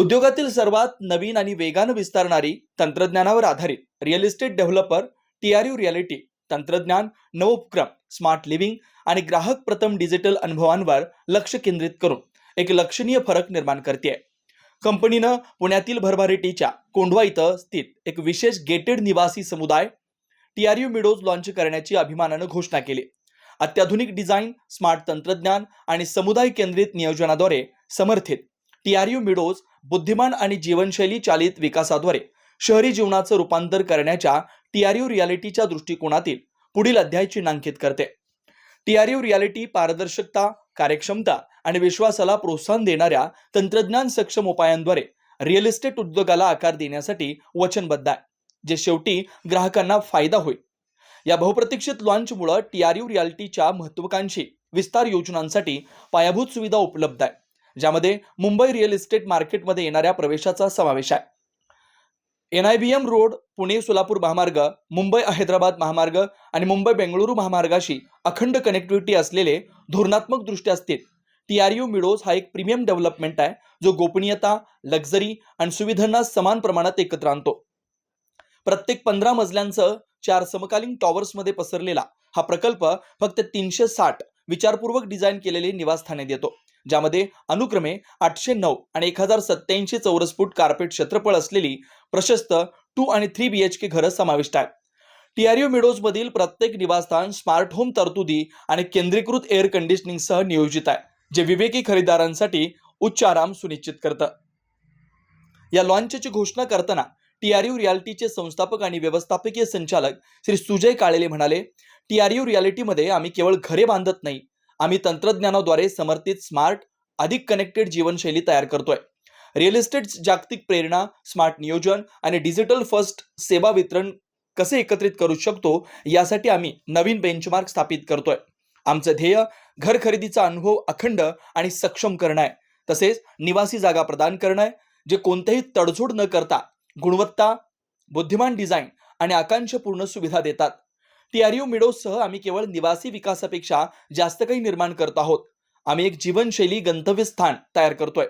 उद्योगातील सर्वात नवीन आणि वेगानं विस्तारणारी तंत्रज्ञानावर आधारित real estate developer TRU realty तंत्रज्ञान नवोपक्रम स्मार्ट लिव्हिंग आणि ग्राहक प्रथम डिजिटल अनुभवांवर लक्ष केंद्रित करून एक लक्षणीय फरक निर्माण करते कंपनीनं पुण्यातील भरभारेटीच्या कोंढवा इथं स्थित एक विशेष गेटेड निवासी समुदाय टीआरयू मिडोज लॉन्च करण्याची अभिमानानं घोषणा केली. अत्याधुनिक डिझाईन स्मार्ट तंत्रज्ञान आणि समुदाय केंद्रित नियोजनाद्वारे समर्थित टीआरयू मिडोज बुद्धिमान आणि जीवनशैली चालित विकासाद्वारे शहरी जीवनाचं रूपांतर करण्याच्या टीआरयू रियालिटीच्या दृष्टिकोनातील पुढील अध्याय चिन्हांकित करते. टीआरयू रियालिटी पारदर्शकता कार्यक्षमता आणि विश्वासाला प्रोत्साहन देणाऱ्या तंत्रज्ञान सक्षम उपायांद्वारे रिअल इस्टेट उद्योगाला आकार देण्यासाठी वचनबद्ध आहे जे शेवटी ग्राहकांना फायदा होईल. या बहुप्रतीक्षित लॉन्चमुळे टीआरयू रियालिटीच्या महत्वाकांक्षी विस्तार योजनांसाठी पायाभूत सुविधा उपलब्ध आहे ज्यामध्ये मुंबई रिअल इस्टेट मार्केटमध्ये येणाऱ्या प्रवेशाचा समावेश आहे. N I B M road Pune Solapur महामार्ग मुंबई हैदराबाद महामार्ग आणि मुंबई बेंगळुरू महामार्गाशी अखंड कनेक्टिव्हिटी असलेले धोरणात्मक दृष्ट्या स्थित टीआरयू मिडोज हा एक प्रीमियम डेव्हलपमेंट आहे जो गोपनीयता लक्झरी आणि सुविधांना समान प्रमाणात एकत्र आणतो. प्रत्येक पंधरा मजल्यांचं चार समकालीन टॉवर्समध्ये पसरलेला हा प्रकल्प फक्त तीनशे साठ विचारपूर्वक डिझाईन केलेले निवासस्थाने देतो. ज्यामध्ये अनुक्रमे आठशे नऊ आणि एक हजार सत्याऐंशी चौरस फूट कार्पेट क्षेत्रफळ असलेली प्रशस्त टू आणि थ्री बी एच के घरं समाविष्ट आहेत. टीआरयू मिडोजमधील प्रत्येक निवासस्थान स्मार्ट होम तरतुदी आणि केंद्रीकृत एअर कंडिशनिंगसह नियोजित आहे जे विवेकी खरेदीदारांसाठी उच्च आराम सुनिश्चित करतं. या लॉन्चची घोषणा करताना टीआरयू रियालिटीचे संस्थापक आणि व्यवस्थापकीय संचालक श्री सुजय काळेले म्हणाले टीआरयू रियालिटीमध्ये आम्ही केवळ घरे बांधत नाही आम्ही तंत्रज्ञानाद्वारे समर्थित स्मार्ट अधिक कनेक्टेड जीवनशैली तयार करतोय. रिअल इस्टेट जागतिक प्रेरणा स्मार्ट नियोजन आणि डिजिटल फर्स्ट सेवा वितरण कसे एकत्रित करू शकतो यासाठी आम्ही नवीन बेंचमार्क स्थापित करतोय. आमचं ध्येय घर खरेदीचा अनुभव अखंड आणि सक्षम करणं आहे. तसेच निवासी जागा प्रदान करणं आहे जे कोणत्याही तडजोड न करता गुणवत्ता बुद्धिमान डिझाईन आणि आकांक्षपूर्ण सुविधा देतात. टीआरयू मिडोसह आम्ही केवळ निवासी विकासापेक्षा जास्त काही निर्माण करत आहोत. आम्ही एक जीवनशैली गंतव्यस्थान तयार करतोय.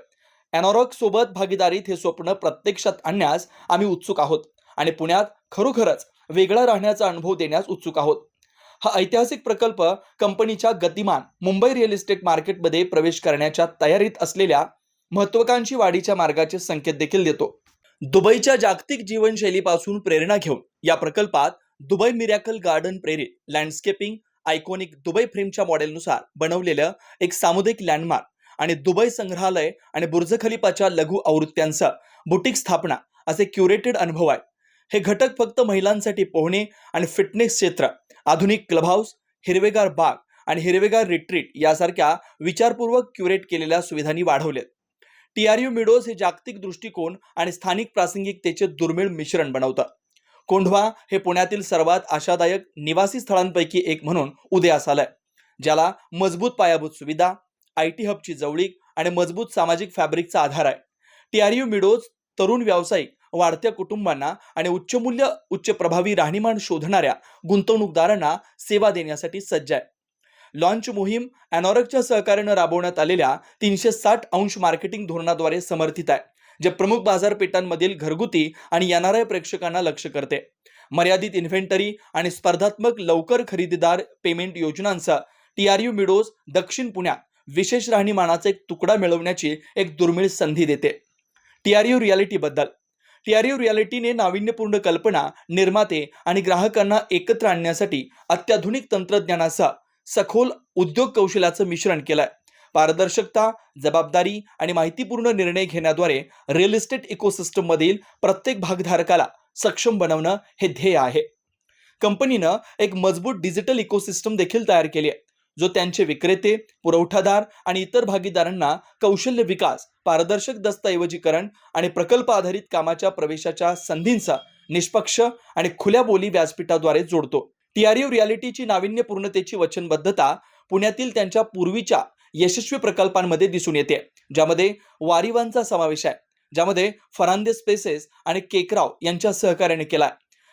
अॅनॉरॉक सोबत भागीदारीत हे स्वप्न प्रत्यक्षात आणण्यास आम्ही उत्सुक आहोत आणि पुण्यात खरोखरच वेगळा राहण्याचा अनुभव देण्यास उत्सुक आहोत. हा ऐतिहासिक प्रकल्प कंपनीच्या गतिमान मुंबई रिअल इस्टेट मार्केटमध्ये प्रवेश करण्याच्या तयारीत असलेल्या महत्वाकांक्षी वाढीच्या मार्गाचे संकेत देखील देतो. दुबईच्या जागतिक जीवनशैलीपासून प्रेरणा घेऊन या प्रकल्पात दुबई मिरॅकल गार्डन प्रेरित लँडस्केपिंग आयकॉनिक दुबई फ्रेमच्या मॉडेलनुसार बनवलेलं एक सामुदायिक लँडमार्क आणि दुबई संग्रहालय आणि बुर्ज खलिपाच्या लघु आवृत्त्यांसह बुटीक स्थापना असे क्युरेटेड अनुभव आहे हे घटक फक्त महिलांसाठी पोहणे आणि फिटनेस क्षेत्र आधुनिक क्लब हाऊस हिरवेगार बाग आणि हिरवेगार रिट्रीट यासारख्या विचारपूर्वक क्युरेट केलेल्या सुविधांनी वाढवलेत. टी आर यू मिडोज हे जागतिक दृष्टिकोन आणि स्थानिक प्रासंगिकतेचे दुर्मिळ मिश्रण बनवतं. कोंढवा हे पुण्यातील सर्वात आशादायक निवासी स्थळांपैकी एक म्हणून उदयास आलंय ज्याला मजबूत पायाभूत सुविधा आय टी हबची जवळीक आणि मजबूत सामाजिक फॅब्रिकचा आधार आहे. टीआरयू मिडोज तरुण व्यावसायिक वाढत्या कुटुंबांना आणि उच्चमूल्य उच्च प्रभावी राहणीमान शोधणाऱ्या गुंतवणूकदारांना सेवा देण्यासाठी सज्ज आहे. लॉन्च मोहीम अॅनॉरकच्या सहकार्यानं राबवण्यात आलेल्या तीनशे साठ अंश मार्केटिंग धोरणाद्वारे समर्थित आहे. जे प्रमुख बाजारपेठांमधील घरगुती आणि येणाऱ्या प्रेक्षकांना लक्ष करते. मर्यादित इन्व्हेंटरी आणि स्पर्धात्मक लवकर खरेदीदार पेमेंट योजनांचा टी आर यू मिडोज दक्षिण पुण्यात विशेष राहणीमानाचा एक तुकडा मिळवण्याची एक दुर्मिळ संधी देते. टी आर यू रियालिटीबद्दल टी आर यू रियालिटीने नाविन्यपूर्ण कल्पना निर्माते आणि ग्राहकांना एकत्र आणण्यासाठी अत्याधुनिक तंत्रज्ञानासह सखोल उद्योग कौशल्याचं मिश्रण केलं आहे पारदर्शकता जबाबदारी आणि माहितीपूर्ण निर्णय घेण्याद्वारे रिअल इस्टेट इकोसिस्टममधील प्रत्येक भागधारकाला सक्षम बनवणं हे ध्येय आहे. कंपनीनं एक मजबूत डिजिटल इकोसिस्टम देखील तयार केली आहे जो त्यांचे विक्रेते पुरवठादार आणि इतर भागीदारांना कौशल्य विकास पारदर्शक दस्तऐवजीकरण आणि प्रकल्प आधारित कामाच्या प्रवेशाच्या संधींचा निष्पक्ष आणि खुल्या बोली व्यासपीठाद्वारे जोडतो. टीआरयू रियालिटीची नाविन्यपूर्णतेची वचनबद्धता पुण्यातील त्यांच्या पूर्वीच्या यशस्वी प्रकल्पांमध्ये दिसून येते. ज्यामध्ये वारिवांचा समावेश आहे. ज्यामध्ये फरांदे स्पेसेस आणि केकराव यांच्या सहकार्याने केला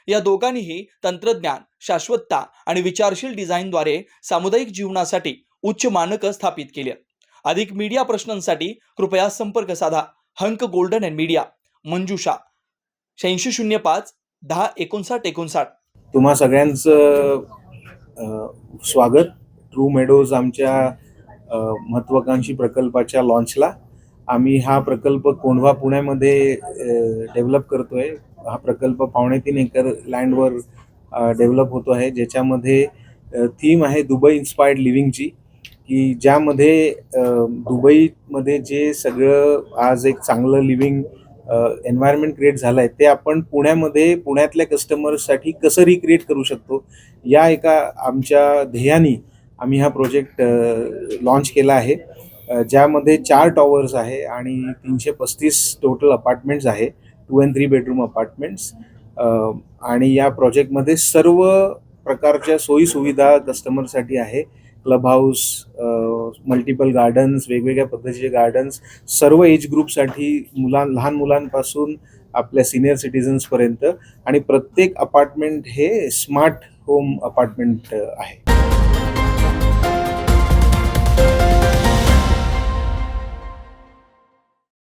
या दोघांनीही तंत्रज्ञान शाश्वतता आणि विचारशील डिझाईनद्वारे सामुदायिक जीवनासाठी उच्च मानकं स्थापित केली आहेत. अधिक मीडिया प्रश्नांसाठी कृपया संपर्क साधा. Hunk golden and media. Manjusha. शहाऐंशी शून्य पाच दहा एकोणसाठ एकोणसाठ. तुम्हा सगळ्यांचं स्वागत. ट्रू मेडोज आमच्या महत्त्वाकांक्षी प्रकल्पाच्या लॉन्चला आम्ही हा प्रकल्प कोंढवा पुण्यामध्ये डेव्हलप करतो आहे हा प्रकल्प पावणे तीन एकर लँडवर डेव्हलप होतो आहे. ज्याच्यामध्ये थीम आहे दुबई इन्स्पायर्ड लिव्हिंगची की ज्यामध्ये दुबईमध्ये जे सगळं आज एक चांगलं लिव्हिंग एन्व्हायरमेंट क्रिएट झालं आहे ते आपण पुण्यामध्ये पुण्यातल्या कस्टमर्ससाठी कसं रिक्रिएट करू शकतो? या एका आमच्या ध्येयाने आम्ही हा प्रोजेक्ट लॉन्च केला आहे. ज्यामध्ये चार टॉवर्स आहे आणि तीनशे पस्तीस टोटल अपार्टमेंट्स आहे. Two and three bedroom apartments आणि या प्रोजेक्टमध्ये सर्व प्रकारच्या सोयीसुविधा कस्टमरसाठी आहे. क्लब हाऊस मल्टिपल गार्डन्स वेगवेगळ्या पद्धतीचे गार्डन्स सर्व एज ग्रुपसाठी मुलां लहान मुलांपासून आपल्या सिनियर सिटीजन्सपर्यंत आणि प्रत्येक अपार्टमेंट हे स्मार्ट होम अपार्टमेंट आहे.